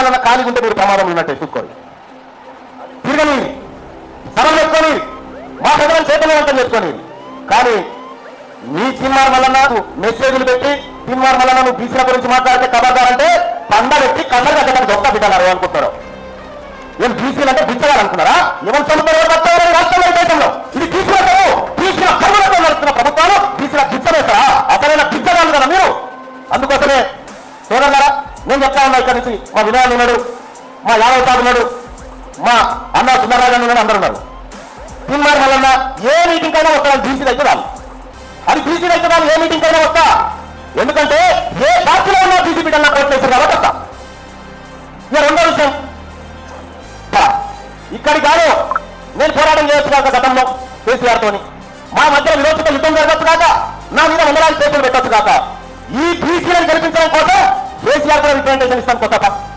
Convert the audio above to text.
మళ్ళీ ఖాళీ ఉంటే మీరు ప్రమాదం ఉన్నట్టు చూసుకోండి. తిరగని సభలు చెప్పుకొని మా ప్రజలను చైతన్యవంతం చెప్పుకొని కానీ మీ తిమ్మార్ మల్లన్న మెసేజ్లు పెట్టి తిమ్మార్ మల్లన్న నువ్వు బీసీల గురించి మాట్లాడితే కబర్దారంటే పండ పెట్టి కళ్ళ కట్టడానికి దొక్క బిడ్డన్నారు అనుకుంటారు ఏం బీసీలు అంటే బిచ్చగాలు అనుకున్నారా? ఎవరు చదువుతారు సోదరులారా నేను చెప్తా ఉన్నా ఇక్కడి నుంచి? మా వినయాలు ఉన్నాడు మా యాదవ్ తాత ఉన్నాడు మా అన్న సుందరరాజన్ ఉన్నాడు అందరు ఉన్నారు. తిమ్మార్ వలన ఏ మీటింగ్ అయినా వస్తాను బీసీ దగ్గర రాదు అది బీసీ దగ్గర రాదు ఏ మీటింగ్ అయినా వస్తా. ఎందుకంటే ఏ పార్టీలో ఉన్నా బీసీ బిడ్డ నాకు ఓట్లు కాబట్టి వస్తా. ఇక రెండో విషయం. ఇక్కడి కాదు నేను పోరాటం చేయొచ్చు కాక గతంలో కేసీఆర్ తోని మా మధ్య విరోచిత యుద్ధం జరగచ్చు కాక నా మీద వందలాది కేసులు పెట్టచ్చు కాక. ఈ যার পরে আমি প্রেজেন্টেশন কথা